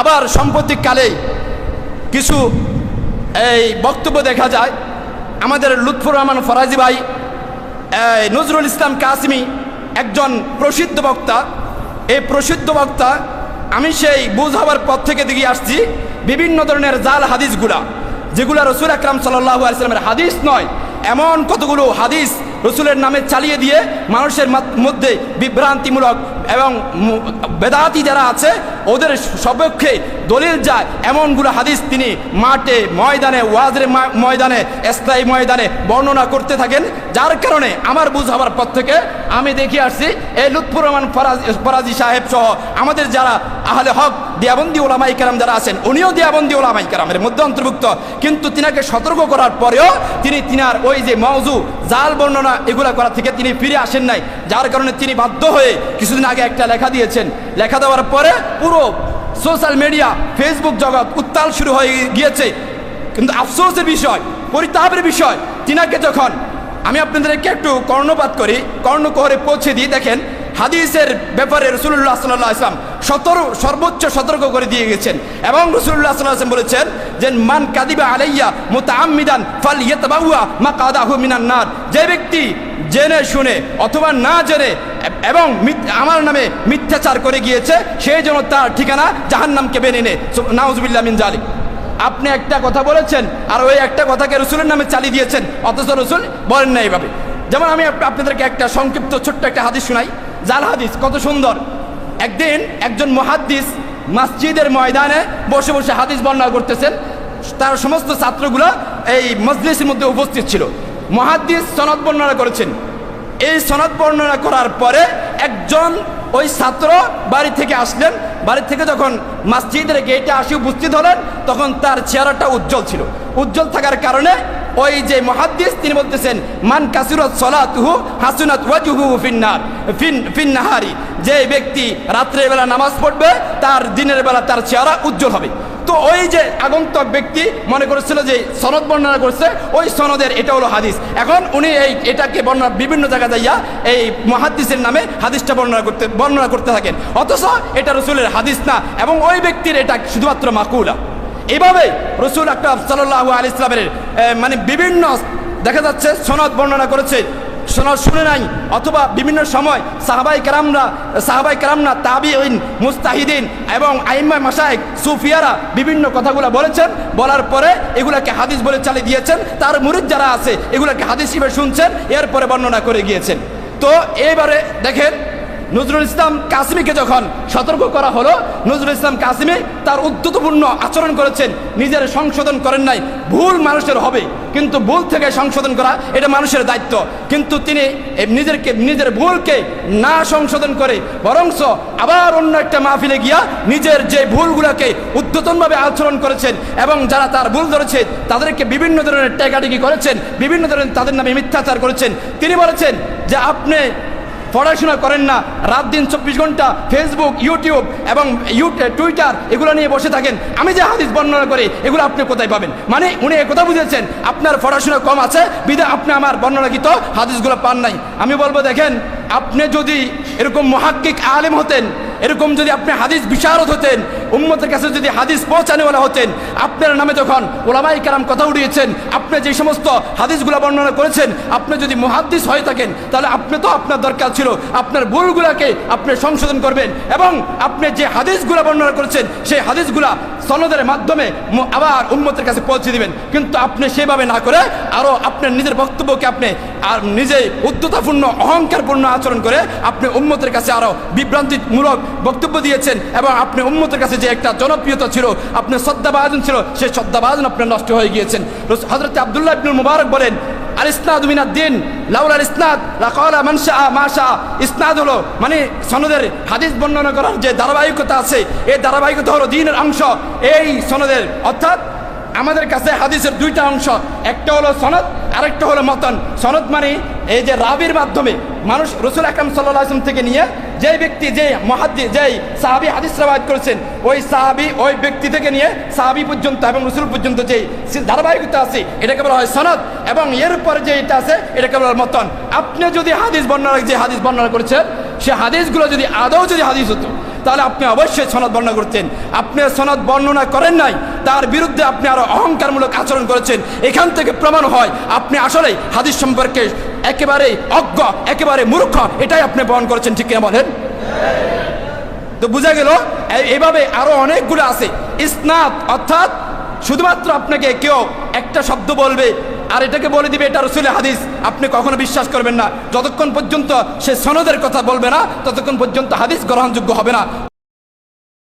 আবার সাম্প্রতিককালে কিছু এই বক্তব্য দেখা যায়। আমাদের লুৎফুর রহমান ফরাজি ভাই নজরুল ইসলাম কাসমি একজন প্রসিদ্ধ বক্তা। এই প্রসিদ্ধ বক্তা, আমি সেই বুঝ হওয়ার পর থেকে দিকে আসছি বিভিন্ন ধরনের জাল হাদিসগুলা, যেগুলো রসুল আকরাম সাল্লাহ আলিয়াল্লামের হাদিস নয়, এমন কতগুলো হাদিস রসুলের নামে চালিয়ে দিয়ে মানুষের মধ্যে বিভ্রান্তিমূলক এবং বেদাতি যারা আছে ওদের সপক্ষে দলিল যায়। এমন এমনগুলো হাদিস তিনি মাঠে, ময়দানে, ওয়াজের ময়দানে, স্থায়ী ময়দানে বর্ণনা করতে থাকেন। যার কারণে আমার বুঝ হওয়ার পর থেকে আমি দেখে আসছি, এই লুৎফুর রহমান ফরাজ, ফরাজি সাহেব সহ আমাদের যারা আহলে হক, দিয়াবন্দি ওলামাই কারাম যারা আছেন, উনিও দিয়াবন্দি ওলামাই কারামের মধ্যে অন্তর্ভুক্ত। কিন্তু তিনাকে সতর্ক করার পরেও তিনি তিনার ওই যে মৌজু জাল বর্ণনা এগুলা করা থেকে তিনি ফিরে আসেন নাই। যার কারণে তিনি বাধ্য হয়ে কিছুদিন আগে একটা লেখা দিয়েছেন। লেখা দেওয়ার পরে পুরো সোশ্যাল মিডিয়া ফেসবুক জগৎ উত্তাল শুরু হয়ে গিয়েছে। কিন্তু আফসোসের বিষয়, পরিতাপের বিষয়, তিনাকে যখন আমি আপনাদেরকে একটু কর্ণপাত করি কর্ণ করে পৌঁছে দিয়ে দেখেন হাদিসের ব্যাপারে রসুল্লাহ সাল্লাহ আসলাম সতর, সর্বোচ্চ সতর্ক করে দিয়ে গেছেন। এবং রসুল্লাহ সাল্লাহ বলেছেন যে, মান কাদিবা আলাইয়া মোতা আমিদান ফাল ইয়েতবাউয়া মা কাদাহু মিনান নার। যে ব্যক্তি জেনে শুনে অথবা না জেনে এবং আমার নামে মিথ্যাচার করে গিয়েছে সেই জন্য তার ঠিকানা জাহান্নামকে বেনে নে। নাউজবিল্লা মিন জালিক আপনি একটা কথা বলেছেন, আর ওই একটা কথাকে রসুলের নামে চালিয়ে দিয়েছেন, অথচ রসুল বলেন না এইভাবে যেমন আমি আপনাদেরকে একটা সংক্ষিপ্ত ছোট্ট একটা হাদিস শোনাই। জাল হাদিস, কত সুন্দর। একদিন একজন মহাদ্দিস মসজিদের ময়দানে বসে বসে হাদিস বর্ণনা করতেছেন। তার সমস্ত ছাত্রগুলো এই মজলিসের মধ্যে উপস্থিত ছিল। মহাদ্দিস সনদ বর্ণনা করেছেন। এই সনদ বর্ণনা করার পরে একজন ওই ছাত্র বাড়ি থেকে আসলেন। বাড়ি থেকে যখন মসজিদের গেটে আসি উপস্থিত হলেন, তখন তার চেহারাটা উজ্জ্বল ছিল। উজ্জ্বল থাকার কারণে ওই যে মহাদ্দিস, তিনি বলতেছেন, মান কাসিরত সলাতুহু হাসুনাত ওয়াজুহু ফিন্নার, ফিন, ফিন্নাহারি। যে ব্যক্তি রাত্রের বেলা নামাজ পড়বে, তার দিনের বেলা তার চেহারা উজ্জ্বল হবে। তো ওই যে আগন্তক ব্যক্তি মনে করেছিল যে সনদ বর্ণনা করছে, ওই সনদের এটা হলো হাদিস। এখন উনি এই, এটাকে বর্ণনা বিভিন্ন জায়গায় যাইয়া এই মহাদিসের নামে হাদিসটা বর্ণনা করতে বর্ণনা করতে থাকেন। অথচ এটা রসুলের হাদিস না, এবং ওই ব্যক্তির এটা শুধুমাত্র মাকুলা। এইভাবে রসুল আকরাম সাল্লাহ আলি ইসলামের মানে বিভিন্ন দেখা যাচ্ছে সনদ বর্ণনা করেছে। সনদ শুনে নাই, অথবা বিভিন্ন সময় সাহাবাই কারামরা সাহাবাই কারামরা তাবিউন মুস্তাহিদিন এবং আইম্মা মাসায়েক সুফিয়ারা বিভিন্ন কথাগুলো বলেছেন। বলার পরে এগুলাকে হাদিস বলে চালিয়ে দিয়েছেন। তার মুরিদ যারা আছে, এগুলাকে হাদিস হিসেবে শুনছেন, এরপরে বর্ণনা করে গিয়েছেন। তো এবারে দেখেন নজরুল ইসলাম কাসিমিকে যখন সতর্ক করা হলো, নজরুল ইসলাম কাসিমি তার উদ্যতপূর্ণ আচরণ করেছেন। নিজের সংশোধন করেন নাই। ভুল মানুষের হবে, কিন্তু ভুল থেকে সংশোধন করা এটা মানুষের দায়িত্ব। কিন্তু তিনি নিজেরকে, নিজের ভুলকে না সংশোধন করে, বরংস আবার অন্য একটা মাহফিলে গিয়া নিজের যে ভুলগুলোকে উদ্যতনভাবে আচরণ করেছেন এবং যারা তার ভুল ধরেছে, তাদেরকে বিভিন্ন ধরনের টেকাটিকি করেছেন, বিভিন্ন ধরনের তাদের নামে মিথ্যাচার করেছেন। তিনি বলেছেন যে, আপনি পড়াশোনা করেন না, রাত দিন চব্বিশ ঘণ্টা ফেসবুক ইউটিউব এবং টুইটার এগুলো নিয়ে বসে থাকেন। আমি যে হাদিস বর্ণনা করি, এগুলো আপনি কোথায় পাবেন? মানে উনি একথা বুঝেছেন, আপনার পড়াশোনা কম আছে বিধে আপনি আমার বর্ণনাকৃত হাদিসগুলো পান নাই। আমি বলব, দেখেন আপনি যদি এরকম মহাক্কিক আলেম হতেন, এরকম যদি আপনি হাদিস বিশারদ হতেন, উম্মতের কাছে যদি হাদিস পৌঁছানেওয়ালা হতেন, আপনার নামে যখন ওলামাই কালাম কথা উঠিয়েছেন, আপনি যে সমস্ত হাদিসগুলো বর্ণনা করেছেন, আপনি যদি মহাদ্দিস হয়ে থাকেন, তাহলে আপনি তো আপনার দরকার ছিল, আপনার ভুলগুলাকে আপনি সংশোধন করবেন এবং আপনি যে হাদিসগুলো বর্ণনা করেছেন, সেই হাদিসগুলা সনদের মাধ্যমে আবার উম্মতের কাছে পৌঁছে দিবেন। কিন্তু আপনি সেভাবে না করে আরও আপনার নিজের বক্তব্যকে আপনি আর নিজে উদ্ধতাপূর্ণ, অহংকারপূর্ণ আচরণ করে আপনি উম্মতের কাছে আরও বিভ্রান্তিমূলক বক্তব্য দিয়েছেন এবং আপনি উম্মতের কাছে যে একটা জনপ্রিয়তা ছিল, আপনার শ্রদ্ধাভাজন ছিল সেই শ্রদ্ধাভাজন আপনার নষ্ট হয়ে গিয়েছেন। হজরত আবদুল্লাহ ইবনুল মুবারক বলেন আল ইসনাদ মিনাদ দিন লাউলাল ইসনাদ লাকলা মানসা মাশা ইসনাদ হলো মানে সনদের হাদিস বর্ণনা করার যে ধারাবাহিকতা আছে, এই ধারাবাহিকতা হলো দিনের অংশ। এই সনদের, অর্থাৎ আমাদের কাছে হাদিসের দুইটা অংশ। একটা হলো সনদ আরেকটা হলো মতন। সনদ মানে এই যে রাবির মাধ্যমে মানুষ রসুল আকরাম সাল্লাহ আসলাম থেকে নিয়ে যে ব্যক্তি যে মহাদ্দি, যেই সাহাবি হাদিস রাবায়ত করেছেন, ওই সাহাবি, ওই ব্যক্তি থেকে নিয়ে সাহাবি পর্যন্ত এবং রসুল পর্যন্ত যে ধারাবাহিকতা আছে, এটাকে বলা হয় সনদ এবং এর পরে যে এটা আছে, এটাকে বলা মতন। আপনি যদি হাদিস বর্ণনা, যে হাদিস বর্ণনা করেছেন, সে হাদিসগুলো যদি আদৌ যদি হাদিস হতো তাহলে আপনি অবশ্যই সনদ বর্ণনা করতেন। আপনি সনদ বর্ণনা করেন নাই, তার বিরুদ্ধে আপনি আরও অহংকারমূলক আচরণ করেছেন। এখান থেকে প্রমাণ হয়, আপনি আসলে হাদিস সম্পর্কে একেবারে অজ্ঞ, একেবারে মূর্খ, এটাই আপনি বহন করেছেন, ঠিক কিনা বলেন? তো বোঝা গেল এভাবে আরও অনেকগুলো আছে। ইসনাত অর্থাৎ শুধুমাত্র আপনাকে কেউ একটা শব্দ বলবে আর এটাকে বলে দিবে, এটা রসুলের হাদিস। আপনি কখনো বিশ্বাস করবেন না। যতক্ষণ পর্যন্ত সে সনদের কথা বলবে না, ততক্ষণ পর্যন্ত হাদিস গ্রহণযোগ্য হবে না।